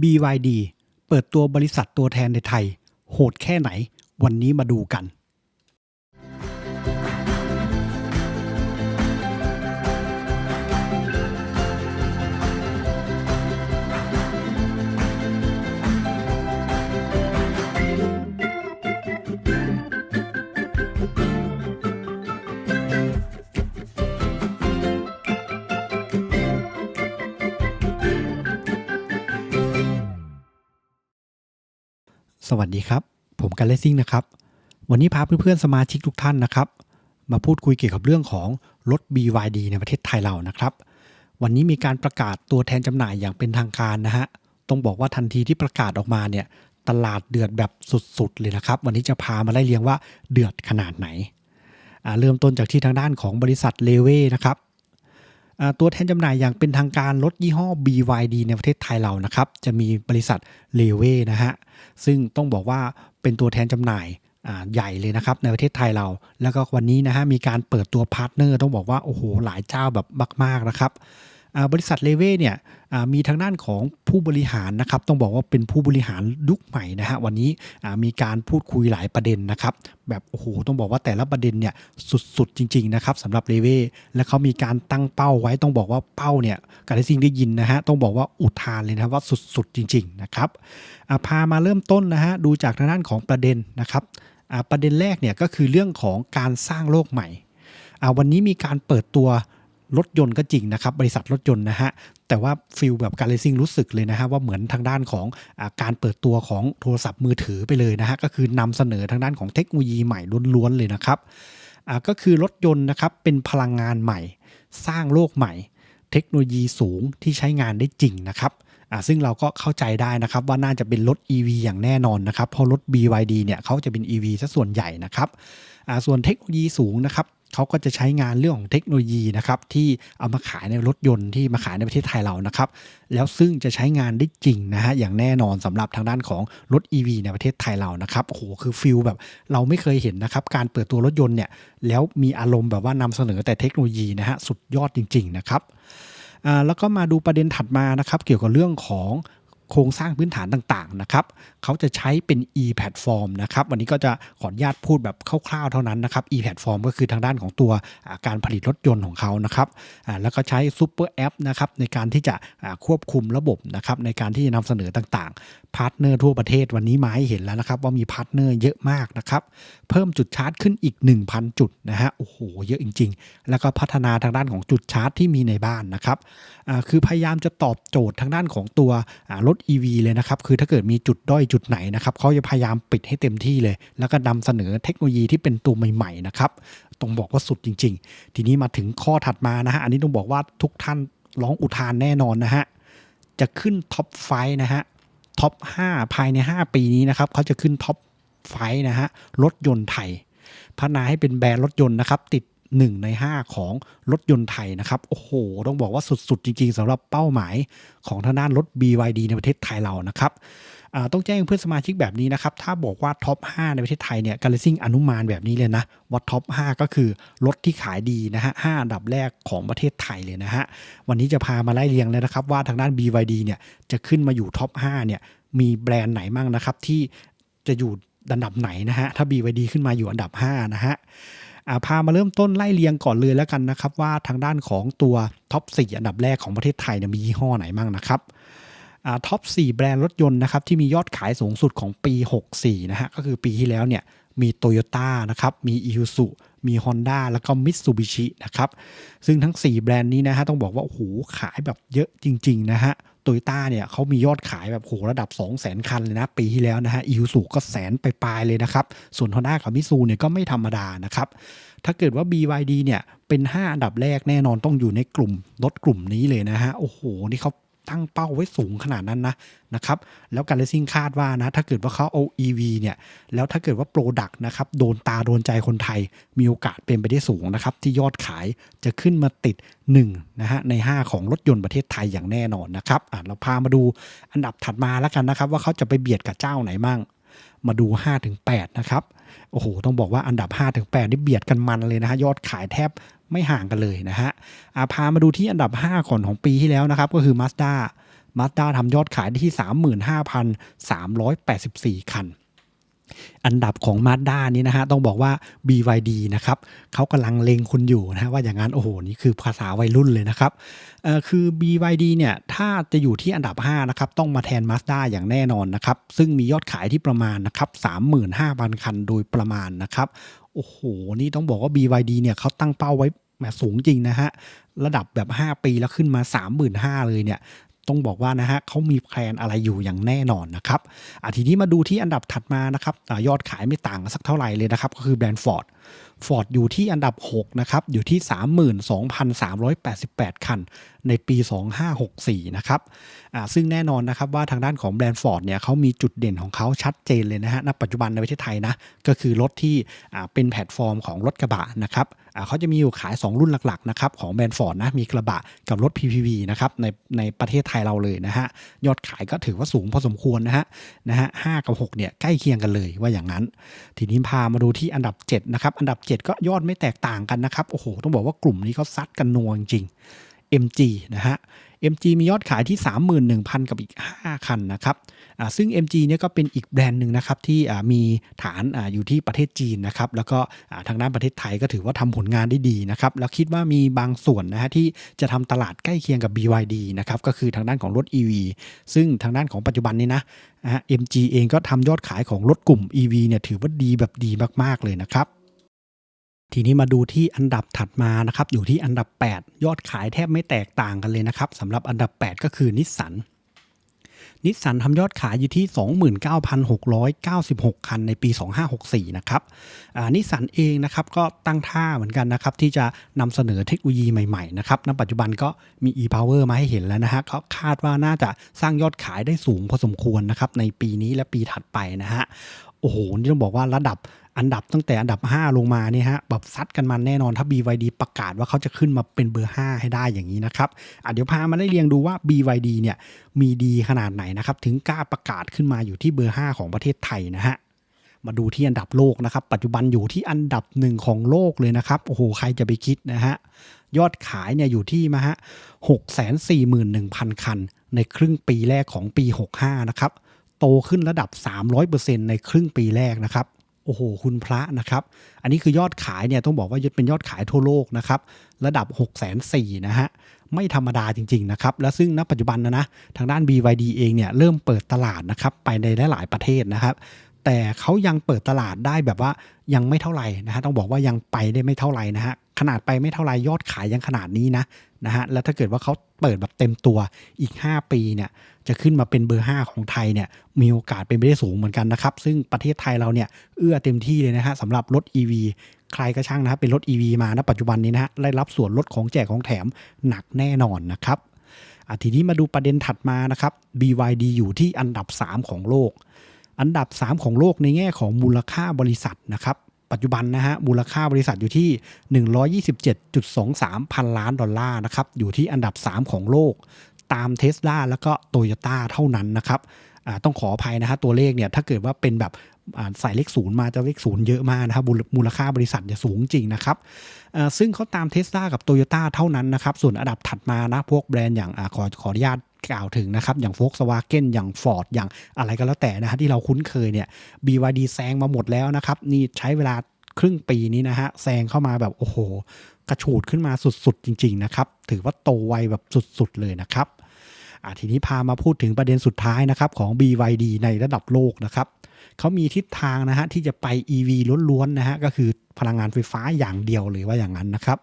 BYD เปิดตัวบริษัทตัวแทนในไทย โหดแค่ไหน วันนี้มาดูกัน สวัสดีครับ ผมกันเลซิ่งนะครับ วันนี้พาเพื่อนๆสมาชิกทุกท่านนะครับ มาพูดคุยเกี่ยวกับเรื่องของรถ BYD ในประเทศไทยเรานะครับ วันนี้มีการประกาศตัวแทนจำหน่ายอย่างเป็นทางการนะฮะ ต้องบอกว่าทันทีที่ประกาศออกมาเนี่ย ตลาดเดือดแบบสุดๆเลยนะครับ วันนี้จะพามาไล่เรียงว่าเดือดขนาดไหน เริ่มต้นจากที่ทางด้านของบริษัทเลเว่นะครับ ตัวแทนจำหน่ายอย่างเป็นทางการรถยี่ห้อ BYD ในประเทศไทยเรานะครับ จะมีบริษัทเลเว่นะฮะ ซึ่งต้องบอกว่าเป็นตัวแทนจำหน่ายใหญ่เลยนะครับในประเทศไทยเรา แล้วก็วันนี้นะฮะมีการเปิดตัวพาร์ทเนอร์ต้องบอกว่าโอ้โหหลายเจ้าแบบมากๆนะครับ บริษัทเลเว่เนี่ยมีทางด้านของผู้บริหารนะครับ ต้องบอกว่าเป็นผู้บริหารยุคใหม่นะฮะวันนี้มีการพูดคุยหลายประเด็นนะครับแบบโอ้โหต้องบอกว่าแต่ละประเด็นเนี่ยสุดๆจริงๆนะครับสำหรับเลเว่และเขามีการตั้งเป้าไว้ต้องบอกว่าเป้าเนี่ยการที่ซิงได้ยินนะฮะต้องบอกว่าอุทานเลยนะว่าสุดๆจริง ๆนะครับพามาเริ่มต้นนะฮะดูจากทางด้านของประเด็นนะครับประเด็นแรกเนี่ยก็คือเรื่องของการสร้างโลกใหม่วันนี้มีการเปิดตัว รถยนต์ก็จริงนะครับ บริษัทรถยนต์นะฮะ แต่ว่าฟิลแบบการเลซิ่งรู้สึกเลยนะฮะ ว่าเหมือนทางด้านของอาการเปิดตัวของโทรศัพท์มือถือไปเลยนะฮะ ก็คือนำเสนอทางด้านของเทคโนโลยีใหม่ล้วนๆเลยนะครับก็คือรถยนต์นะครับเป็นพลังงานใหม่ สร้างโลกใหม่ เทคโนโลยีสูงที่ใช้งานได้จริงนะครับซึ่งเราก็เข้าใจได้นะครับว่าน่าจะเป็นรถ EV อย่างแน่นอนนะครับเพราะรถ BYD เนี่ยเขาจะเป็น EV ซะส่วนใหญ่นะครับ ส่วนเทคโนโลยีสูงนะครับเขาก็จะใช้งานเรื่องของเทคโนโลยีนะครับที่เอามาขายในรถยนต์ที่มาขายในประเทศไทยเรานะครับ แล้วซึ่งจะใช้งานได้จริงนะฮะอย่างแน่นอนสำหรับทางด้านของรถ EV ในประเทศไทยเรานะครับโอ้โหคือฟิลแบบเราไม่เคยเห็นนะครับการเปิดตัวรถยนต์เนี่ยแล้วมีอารมณ์แบบว่านำเสนอแต่เทคโนโลยีนะฮะสุดยอดจริง ๆ นะครับแล้วก็มาดูประเด็นถัดมานะครับเกี่ยวกับเรื่องของ โครงสร้างพื้นฐานต่างๆนะครับเขาจะใช้เป็น e-platform นะครับวันนี้ก็จะขออนุญาตพูดแบบคร่าวๆเท่านั้นนะครับ e-platform ก็คือทางด้านของตัวการผลิตรถยนต์ของเขานะครับแล้วก็ใช้ super app นะครับในการที่จะควบคุมระบบนะครับในการที่จะนำเสนอต่างๆพาร์ทเนอร์ทั่วประเทศวันนี้มาให้เห็นแล้วนะครับว่ามีพาร์ทเนอร์เยอะมากนะครับเพิ่มจุดชาร์จขึ้นอีก 1,000 จุดนะฮะโอ้โหเยอะจริง ๆ แล้วก็พัฒนาทางด้านของจุดชาร์จที่มีในบ้านนะครับคือพยายามจะตอบโจทย์ทางด้านของตัวรถ EV เลยนะครับ คือถ้าเกิดมีจุดด้อยจุดไหนนะครับเขาจะพยายามปิดให้เต็มที่เลย แล้วก็นำเสนอเทคโนโลยีที่เป็นตัวใหม่ ๆ นะครับ ต้องบอกว่าสุดจริง ๆ ทีนี้มาถึงข้อถัดมานะฮะ อันนี้ต้องบอกว่าทุกท่านร้องอุทานแน่นอนนะฮะ จะขึ้นท็อปไฟนะฮะ ท็อป 5 ภายใน 5 ปีนี้นะครับเขาจะขึ้นท็อปไฟนะฮะ รถยนต์ไทยพัฒนาให้เป็นแบรนด์รถยนต์นะครับ ติด 1 ใน 5 ของรถยนต์ไทยนะครับ โอ้โห ต้องบอกว่าสุดๆ จริงๆสำหรับเป้าหมายของทางด้านรถ BYD ในประเทศไทยเรานะครับต้องแจ้งเพื่อนสมาชิกแบบนี้นะครับ ถ้าบอกว่าท็อป 5 ในประเทศไทยเนี่ยการเลซิ่งอนุมานแบบนี้เลยนะว่าท็อป 5 ก็คือรถที่ขายดีนะฮะ5อันดับแรกของประเทศไทยเลยนะฮะ วันนี้จะพามาไล่เรียงเลยนะครับว่าทางด้าน BYD เนี่ยจะขึ้นมาอยู่ท็อป 5 เนี่ยมีแบรนด์ไหนมั่งนะครับที่จะอยู่อันดับไหนนะฮะถ้า BYD ขึ้นมาอยู่อันดับ 5 นะฮะ พามาเริ่มต้นไล่เรียงก่อนเลยแล้วกันนะครับว่าทางด้านของตัวท็อป 4 อันดับแรกของประเทศไทยเนี่ยมียี่ห้อไหนมั่งนะครับท็อป 4 แบรนด์รถยนต์นะครับที่มียอดขายสูงสุดของปี 64 นะฮะก็คือปีที่แล้วเนี่ยมี Toyota นะครับมี Isuzu มี Honda แล้วก็ Mitsubishi นะครับซึ่งทั้ง 4 แบรนด์นี้นะฮะต้องบอกว่าโอ้โหขายแบบเยอะจริง ๆ นะฮะ โตโยต้าเนี่ยเขามียอดขายแบบโหระดับ 2 0 0 0 0 0 คันเลยนะ ปีที่แล้วนะฮะอิวสูก็แสนไปปลายเลยนะครับ ส่วนฮอนด้ากับมิซูเนี่ยก็ไม่ธรรมดานะครับ ถ้าเกิดว่า BYD เนี่ยเป็น 5 อันดับแรกแน่นอนต้องอยู่ในกลุ่มรถกลุ่มนี้เลยนะฮะโอ้โห นี่เขา ตั้งเป้าไว้สูงขนาดนั้นนะนะครับแล้วการเลซิ่งคาดว่านะถ้าเกิดว่าเขาเอา EV เนี่ยแล้วถ้าเกิดว่าโปรดักต์นะครับโดนตาโดนใจคนไทย มีโอกาสเป็นไปได้สูงนะครับที่ยอดขายจะขึ้นมาติด1นะฮะใน 5 ของรถยนต์ประเทศไทยอย่างแน่นอนนะครับอะเราพามาดูอันดับถัดมาแล้วกันนะครับว่าเขาจะไปเบียดกับเจ้าไหนมั่ง มาดู 5-8 นะครับ โอ้โห ต้องบอกว่าอันดับ 5-8 นี่เบียดกันมันเลยนะฮะ ยอดขายแทบไม่ห่างกันเลยนะฮะอาพามาดูที่อันดับ 5 ก่อนของปีที่แล้วนะครับ ก็คือ Mazda Mazda ทำยอดขายได้ที่ 35,384 คัน อันดับของ Mazda นี้นะฮะต้องบอกว่า BYD นะครับเขากำลังเลงคุณอยู่นะฮะว่าอย่างนั้นโอ้โหนี่คือภาษาวัยรุ่นเลยนะครับคือ BYD เนี่ยถ้าจะอยู่ที่อันดับ5นะครับต้องมาแทน Mazda อย่างแน่นอนนะครับซึ่งมียอดขายที่ประมาณนะครับ35,000 คันโดยประมาณนะครับโอ้โหนี่ต้องบอกว่า BYD เนี่ยเขาตั้งเป้าไว้แหมสูงจริงนะฮะระดับแบบ 5 ปีแล้วขึ้นมา 35,000 เลยเนี่ย ต้องบอกว่านะฮะเขามีแพลนอะไรอยู่อย่างแน่นอนนะครับอะทีนี้มาดูที่อันดับถัดมานะครับอยอดขายไม่ต่างสักเท่าไหร่เลยนะครับ ก็คือแบรนด์ฟอร์ด ฟอร์ดอยู่ที่อันดับ 6 นะครับ อยู่ที่ 32,388 คัน ในปี 2564 นะครับซึ่งแน่นอนนะครับว่าทางด้านของแบรนด์ฟอร์ดเนี่ยเขามีจุดเด่นของเขาชัดเจนเลยนะฮะ ณ ปัจจุบันในประเทศไทยนะ ก็คือรถที่เป็นแพลตฟอร์มของรถกระบะนะครับเขาจะมีอยู่ขาย 2 รุ่นหลักๆนะครับของแบรนด์ฟอร์ดนะ มีกระบะกับรถ PPV นะครับในในประเทศไทยเราเลยนะฮะ ยอดขายก็ถือว่าสูงพอสมควรนะฮะ นะฮะห้ากับ 6 เนี่ยใกล้เคียงกันเลยว่าอย่างนั้น ทีนี้พามาดูที่อันดับ 7 นะครับ อันดับ7ก็ยอดไม่แตกต่างกันนะครับ โอ้โห ต้องบอกว่ากลุ่มนี้เขาซัดกันนัวจริง MG นะฮะ MG มียอดขายที่ 31,000 กับอีก 5 คันนะครับซึ่ง MG เนี่ยก็เป็นอีกแบรนด์หนึ่งนะครับที่มีฐานออยู่ที่ประเทศจีนนะครับแล้วก็ทางด้านประเทศไทยก็ถือว่าทำผลงานได้ดีนะครับแล้วคิดว่ามีบางส่วนนะฮะที่จะทำตลาดใกล้เคียงกับ BYD นะครับก็คือทางด้านของรถ EV ซึ่งทางด้านของปัจจุบันนี้นะ MG เองก็ทำยอดขายของรถกลุ่ม EV เนี่ยถือว่าดีแบบดีมากๆเลยนะครับ ทีนี้มาดูที่อันดับถัดมานะครับ อยู่ที่อันดับ 8 ยอดขายแทบไม่แตกต่างกันเลยนะครับสำหรับอันดับ 8 ก็คือนิสสันนิสสันทำยอดขายอยู่ที่ 29,696 คันในปี 2564 นะครับนิสสันเองนะครับก็ตั้งท่าเหมือนกันนะครับที่จะนำเสนอเทคโนโลยีใหม่ๆนะครับณปัจจุบันก็มี e-power มาให้เห็นแล้วนะฮะเขาคาดว่าน่าจะสร้างยอดขายได้สูงพอสมควรนะครับในปีนี้และปีถัดไปนะฮะโอ้โห นี่ต้องบอกว่าระดับ อันดับตั้งแต่อันดับ 5 ลงมาเนี่ยฮะแบบซัดกันมันแน่นอนถ้า BYD ประกาศว่าเขาจะขึ้นมาเป็นเบอร์ 5 ให้ได้อย่างนี้นะครับอะเดี๋ยวพามาได้เรียงดูว่า BYD เนี่ยมีดีขนาดไหนนะครับถึงกล้าประกาศขึ้นมาอยู่ที่เบอร์ 5 ของประเทศไทยนะฮะมาดูที่อันดับโลกนะครับปัจจุบันอยู่ที่อันดับหนึ่งของโลกเลยนะครับโอ้โหใครจะไปคิดนะฮะยอดขายเนี่ยอยู่ที่มาฮะหกแสนสี่หมื่นหนึ่งพันคัน ในครึ่งปีแรกของปี 65 นะครับ โตขึ้นระดับ 300%ในครึ่งปีแรกนะครับ โอ้โห คุณพระนะครับ อันนี้คือยอดขายเนี่ยต้องบอกว่ายุดเป็นยอดขายทั่วโลกนะครับ ระดับ 6 4 0 0 0นะฮะ ไม่ธรรมดาจริง ๆ นะครับ และซึ่งณปัจจุบันนะนะ ทางด้าน BYD เองเนี่ยเริ่มเปิดตลาดนะครับไปในหลาย ๆ ประเทศนะครับ แต่เขายังเปิดตลาดได้แบบว่ายังไม่เท่าไหร่นะฮะ ต้องบอกว่ายังไปได้ไม่เท่าไหร่นะฮะ ขนาดไปไม่เท่าไหร่ยอดขายยังขนาดนี้นะ นะฮะแล้วถ้าเกิดว่าเขาเปิดแบบเต็มตัวอีก 5 ปีเนี่ยจะขึ้นมาเป็นเบอร์ 5 ของไทยเนี่ยมีโอกาสเป็นไปได้สูงเหมือนกันนะครับซึ่งประเทศไทยเราเนี่ยเอื้อเต็มที่เลยนะฮะสำหรับรถ EV ใครก็ช่างนะครับเป็นรถ EV มาณปัจจุบันนี้นะฮะได้รับส่วนลดของแจกของแถมหนักแน่นอนนะครับอะทีนี้มาดูประเด็นถัดมานะครับ BYD อยู่ที่อันดับ 3 ของโลก อันดับ 3 ของโลกในแง่ของมูลค่าบริษัทนะครับ ปัจจุบันนะฮะมูลค่าบริษัทอยู่ที่ 127.23 พันล้านดอลลาร์นะครับอยู่ที่อันดับ 3 ของโลก ตามเท s l a แล้วก็โตโยต้าเท่านั้นนะครับต้องขออภัยนะฮะตัวเลขเนี่ยถ้าเกิดว่าเป็นแบบใส่เลขศูนย์มาจะเลขศูนย์เยอะมากนะครับมูลค่าบริษัทเนี่ยสูงจริงนะครับซึ่งเขาตามเท s l a กับโตโยต้าเท่านั้นนะครับ ส่วนอันดับถัดมานะพวกแบรนด์อย่างอขอขออนุญาต กล่าวถึงนะครับ อย่าง Volkswagen อย่าง Ford อย่างอะไรก็แล้วแต่นะฮะที่เราคุ้นเคยเนี่ย BYD แซงมาหมดแล้วนะครับ นี่ใช้เวลาครึ่งปีนี้นะฮะแซงเข้ามาแบบโอ้โห กระฉูดขึ้นมาสุดๆ จริง ๆ นะครับ ถือว่าโตไวแบบสุดๆ เลยนะครับอะทีนี้พามาพูดถึงประเด็นสุดท้ายนะครับของ BYD ในระดับโลกนะครับเขามีทิศทางนะฮะที่จะไป EV ล้วนๆนะฮะก็คือพลังงานไฟฟ้าอย่างเดียวเลยว่าอย่างนั้นนะครับ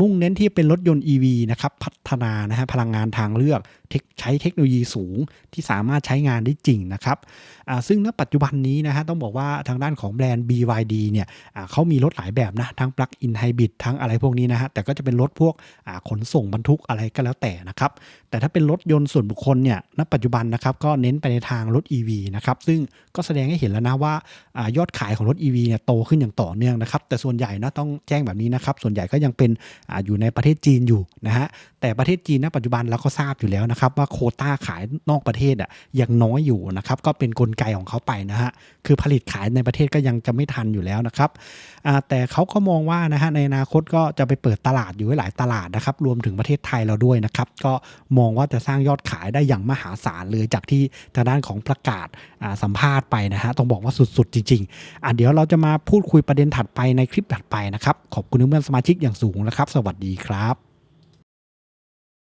มุ่งเน้นที่เป็นรถยนต์ EV นะครับพัฒนานะฮะพลังงานทางเลือกใช้เทคโนโลยีสูงที่สามารถใช้งานได้จริงนะครับซึ่งณปัจจุบันนี้นะฮะต้องบอกว่าทางด้านของแบรนด์ BYD เนี่ยเขามีรถหลายแบบนะทั้ง Plug-in Hybrid ทั้งอะไรพวกนี้นะฮะแต่ก็จะเป็นรถพวกขนส่งบรรทุกอะไรก็แล้วแต่นะครับแต่ถ้าเป็นรถยนต์ส่วนบุคคลเนี่ยณปัจจุบันนะครับก็เน้นไปในทางรถ EV นะครับซึ่งก็แสดงให้เห็นแล้วนะว่าอายอดขายของรถ EV เนี่ยโตขึ้นอย่างต่อเนื่องนะครับแต่ส่วนใหญ่นะต้องแจ้งแบบนี้นะครับส่วนใหญ่ก็ยังเป็นออยู่ในประเทศจีนอยู่นะฮะแต่ประเทศจีนณปัจจุบันเราก็ทราบอยู่แล้วนะครับว่าโคต้าขายนอกประเทศอะยังน้อยอยู่นะครับก็เป็นนกลไกของเขาไปนะฮะคือผลิตขายในประเทศก็ยังจะไม่ทันอยู่แล้วนะครับแต่เขาก็มองว่านะฮะในอนาคตก็จะไปเปิดตลาดอยู่หลายตลาดนะครับรวมถึงประเทศไทยเราด้วยนะครับก็มองว่าจะสร้างยอดขายได้อย่างมหาศาลเลยจากที่ทางด้านของประกาศสัมภาษณ์ไปนะฮะต้องบอกว่าสุดๆ จริงๆอะเดี๋ยวเราจะมาพูดคุยประเด็นถัดไปในคลิปถัดไปนะครับ ขอบคุณเพื่อนสมาชิกอย่างสูงนะครับ สวัสดีครับ